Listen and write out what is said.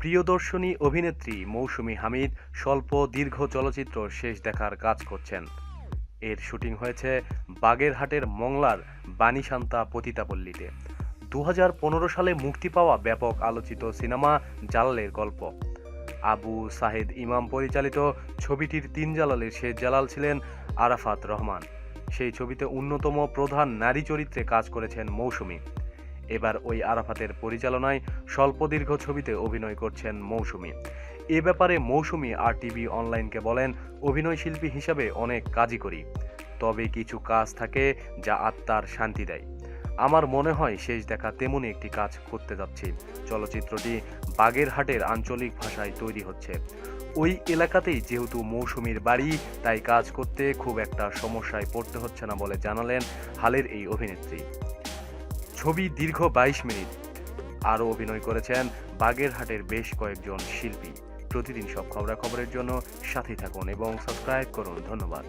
প্রিয়দর্শনী অভিনেত্রী মৌসুমী হামিদ স্বল্প দীর্ঘ চলচ্চিত্র শেষ দেখার কাজ করছেন। এর শুটিং হয়েছে বাগেরহাটের মংলার বাণীশান্তা পতিতাপল্লীতে। দু হাজার পনেরো সালে মুক্তি পাওয়া ব্যাপক আলোচিত সিনেমা জালালের গল্প। আবু সাহেদ ইমাম পরিচালিত ছবিটির তিন জালালের শেষ জালাল ছিলেন আরাফাত রহমান। সেই ছবিতে অন্যতম প্রধান নারী চরিত্রে কাজ করেছেন মৌসুমী। এবার ওই আরাফাতের পরিচালনায় স্বল্প দীর্ঘ ছবিতে অভিনয় করছেন মৌসুমী। এ ব্যাপারে মৌসুমী আর টিভি অনলাইনকে বলেন, অভিনয় শিল্পী হিসাবে অনেক কাজই করি। তবে কিছু কাজ থাকে যা আত্মার শান্তি দেয়। আমার মনে হয় শেষ দেখা তেমনই একটি কাজ করতে যাচ্ছি। চলচ্চিত্রটি বাগেরহাটের আঞ্চলিক ভাষায় তৈরি হচ্ছে। ওই এলাকাতেই যেহেতু মৌসুমীর বাড়ি, তাই কাজ করতে খুব একটা সমস্যায় পড়তে হচ্ছে না বলে জানালেন হালের এই অভিনেত্রী। ছবি দীর্ঘ বাইশ মিনিট। আরও অভিনয় করেছেন বাগেরহাটের বেশ কয়েকজন শিল্পী। প্রতিদিন সব খবরাখবরের জন্য সাথে থাকুন এবং সাবস্ক্রাইব করুন। ধন্যবাদ।